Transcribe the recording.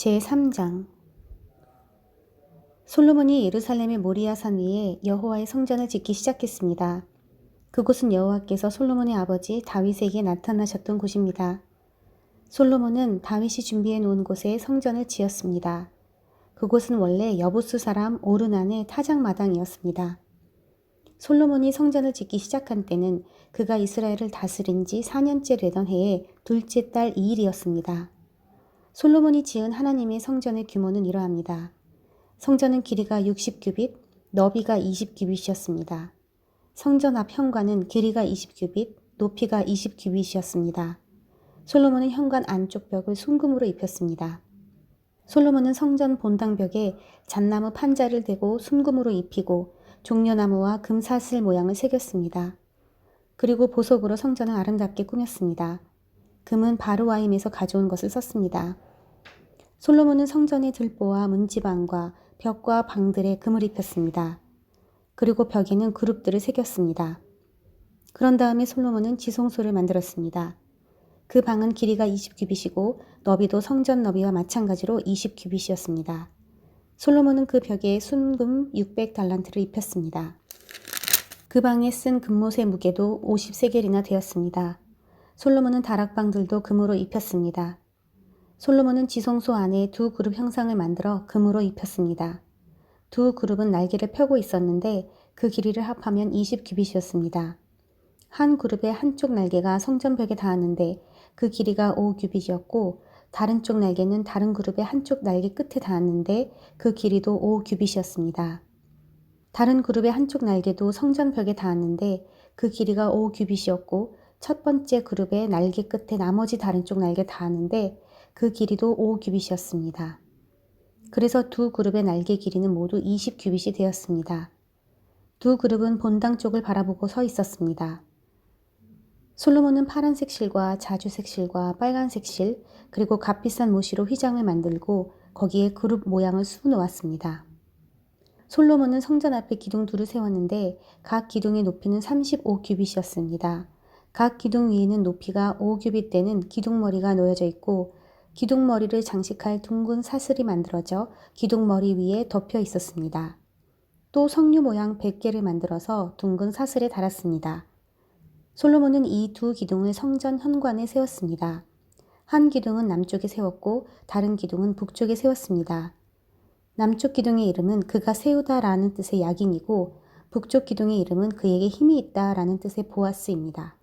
제3장 솔로몬이 예루살렘의 모리아산 위에 여호와의 성전을 짓기 시작했습니다. 그곳은 여호와께서 솔로몬의 아버지 다윗에게 나타나셨던 곳입니다. 솔로몬은 다윗이 준비해 놓은 곳에 성전을 지었습니다. 그곳은 원래 여부수 사람 오르난의 타작마당이었습니다. 솔로몬이 성전을 짓기 시작한 때는 그가 이스라엘을 다스린 지 4년째 되던 해의 둘째 달 2일이었습니다. 솔로몬이 지은 하나님의 성전의 규모는 이러합니다. 성전은 길이가 60규빗, 너비가 20규빗이었습니다. 성전 앞 현관은 길이가 20규빗, 높이가 20규빗이었습니다. 솔로몬은 현관 안쪽 벽을 순금으로 입혔습니다. 솔로몬은 성전 본당벽에 잣나무 판자를 대고 순금으로 입히고 종려나무와 금사슬 모양을 새겼습니다. 그리고 보석으로 성전을 아름답게 꾸몄습니다. 금은 바로와임에서 가져온 것을 썼습니다. 솔로몬은 성전의 들보와 문지방과 벽과 방들에 금을 입혔습니다. 그리고 벽에는 그룹들을 새겼습니다. 그런 다음에 솔로몬은 지성소를 만들었습니다. 그 방은 길이가 20규빗이고 너비도 성전 너비와 마찬가지로 20규빗이었습니다. 솔로몬은 그 벽에 순금 600달란트를 입혔습니다. 그 방에 쓴 금못의 무게도 50세겔이나 되었습니다. 솔로몬은 다락방들도 금으로 입혔습니다. 솔로몬은 지성소 안에 두 그룹 형상을 만들어 금으로 입혔습니다. 두 그룹은 날개를 펴고 있었는데 그 길이를 합하면 20규빗이었습니다. 한 그룹의 한쪽 날개가 성전벽에 닿았는데 그 길이가 5규빗이었고 다른 쪽 날개는 다른 그룹의 한쪽 날개 끝에 닿았는데 그 길이도 5규빗이었습니다. 다른 그룹의 한쪽 날개도 성전벽에 닿았는데 그 길이가 5규빗이었고 첫 번째 그룹의 날개 끝에 나머지 다른 쪽 날개 닿았는데 그 길이도 5규빗이었습니다. 그래서 두 그룹의 날개 길이는 모두 20규빗이 되었습니다. 두 그룹은 본당 쪽을 바라보고 서 있었습니다. 솔로몬은 파란색 실과 자주색 실과 빨간색 실 그리고 값비싼 모시로 휘장을 만들고 거기에 그룹 모양을 수놓았습니다. 솔로몬은 성전 앞에 기둥 둘을 세웠는데 각 기둥의 높이는 35규빗이었습니다. 각 기둥 위에는 높이가 5규빗 되는 기둥머리가 놓여져 있고 기둥머리를 장식할 둥근 사슬이 만들어져 기둥머리 위에 덮여 있었습니다. 또 석류 모양 100개를 만들어서 둥근 사슬에 달았습니다. 솔로몬은 이 두 기둥을 성전 현관에 세웠습니다. 한 기둥은 남쪽에 세웠고 다른 기둥은 북쪽에 세웠습니다. 남쪽 기둥의 이름은 그가 세우다 라는 뜻의 약인이고 북쪽 기둥의 이름은 그에게 힘이 있다 라는 뜻의 보아스입니다.